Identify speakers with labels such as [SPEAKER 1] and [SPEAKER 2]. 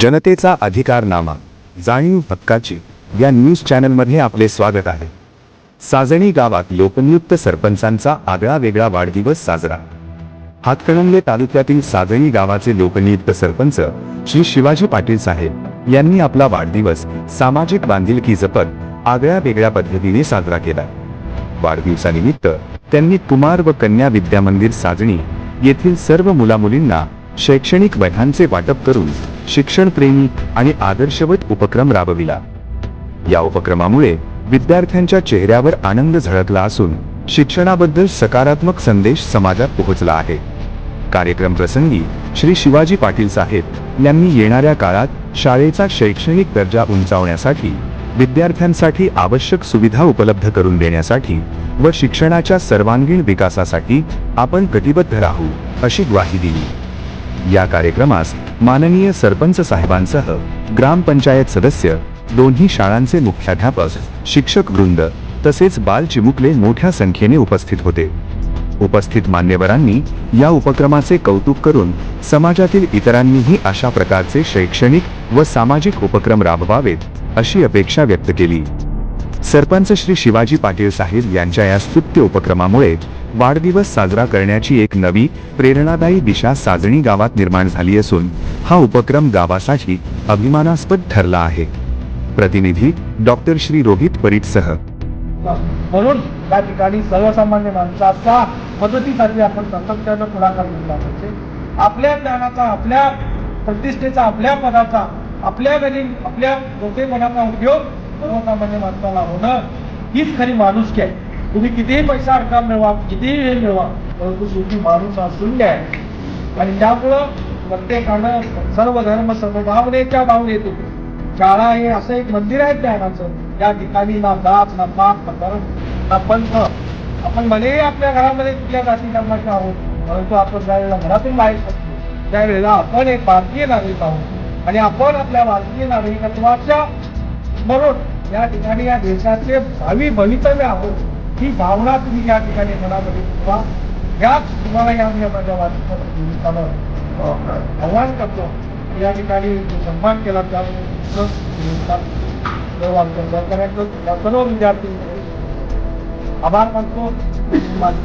[SPEAKER 1] जनतेचा अधिकारनामा जाणीव हक्काची या न्यूज चॅनलमध्ये आपले स्वागत आहे. साजणी गावात लोकनियुक्त सरपंचांचा आगळा वेगळा वाढदिवस साजरा. हातकणंगले तालुक्यातील साजणी गावाचे लोकनियुक्त सरपंच श्री शिवाजी पाटील साहेब यांनी आपला वाढदिवस सामाजिक बांधिलकी जपत आगळ्या वेगळ्या पद्धतीने साजरा केला. वाढदिवसानिमित्त त्यांनी कुमार व कन्या विद्या मंदिर साजणी येथील सर्व मुलामुलींना शैक्षणिक वह्यांचे वाटप करून शिक्षणप्रेमी आणि आदर्शवत उपक्रम राबविला. या उपक्रमामुळे विद्यार्थ्यांच्या चेहऱ्यावर आनंद झळकला असून शिक्षणाबद्दल सकारात्मक संदेश समाजात पोहोचला आहे. कार्यक्रम प्रसंगी श्री शिवाजी पाटील साहेब यांनी येणाऱ्या काळात शाळेचा शैक्षणिक दर्जा उंचावण्यासाठी विद्यार्थ्यांसाठी आवश्यक सुविधा उपलब्ध करून देण्यासाठी व शिक्षणाच्या सर्वांगीण विकासासाठी आपण कटिबद्ध राहू अशी ग्वाही दिली. या कार्यक्रमास माननीय सरपंच साहेबांसह ग्रामपंचायत सदस्य दोन्ही शाळांचे मुख्याध्यापक शिक्षक वृंद तसेच बाल चिमुकले मोठ्या संख्येने उपस्थित होते. उपस्थित मान्यवरांनी या उपक्रमाचे कौतुक करून समाजातील इतरांनीही अशा प्रकारचे शैक्षणिक व सामाजिक उपक्रम राबवावेत अशी अपेक्षा व्यक्त केली. सरपंच श्री शिवाजी पाटील साहेब यांच्या या स्तुत्य उपक्रमामुळे वाढदिवस साजरा करण्याची एक नवी प्रेरणादायी दिशा साजणी गावात निर्माण झाली असून हा उपक्रम गावासाठी अभिमानास्पद ठरला आहे. प्रतिनिधी डॉक्टर श्री रोहित परीटसह
[SPEAKER 2] म्हणून त्या ठिकाणी सर्वसामान्य माणसाचा मदतीसाठी आपण सातत्यानं पुढाकार घेतला पाहिजे. आपल्या ज्ञानाचा आपल्या प्रतिष्ठेचा आपल्या पदाचा आपल्या घरी आपल्या मोठेपणाचा उपयोग सर्वसामान्य माणसाला होणं हीच खरी माणुसकी आहे तुम्ही कितीही पैसा अडका मिळवा कितीही हे मिळवा परंतु शेवटी माणूस हा। शून्य आहे आणि त्यामुळं प्रत्येकानं सर्व धर्म समभावनेच्या भावनेतून शाळा हे असं एक मंदिर आहे ज्ञानाचं या ठिकाणी ना जात ना पाप ना धर्म ना पंथ. आपण भलेही आपल्या घरामध्ये कुठल्या जाती धर्माचे आहोत परंतु आपण ज्यावेळेला घरातून बाहेर शकतो त्यावेळेला आपण एक भारतीय नागरिक आहोत. आणि आपण आपल्या भारतीय नागरिकत्वाच्या म्हणून या ठिकाणी या देशाचे भावी भवितव्य आहोत ही भावना तुम्ही या ठिकाणी मनामध्ये ठेवा. याच तुम्हाला या मी माझ्या वाचनाला आव्हान करतो. या ठिकाणी सन्मान केला त्यामुळे सर्व विद्यार्थी आभार मानतो. माझी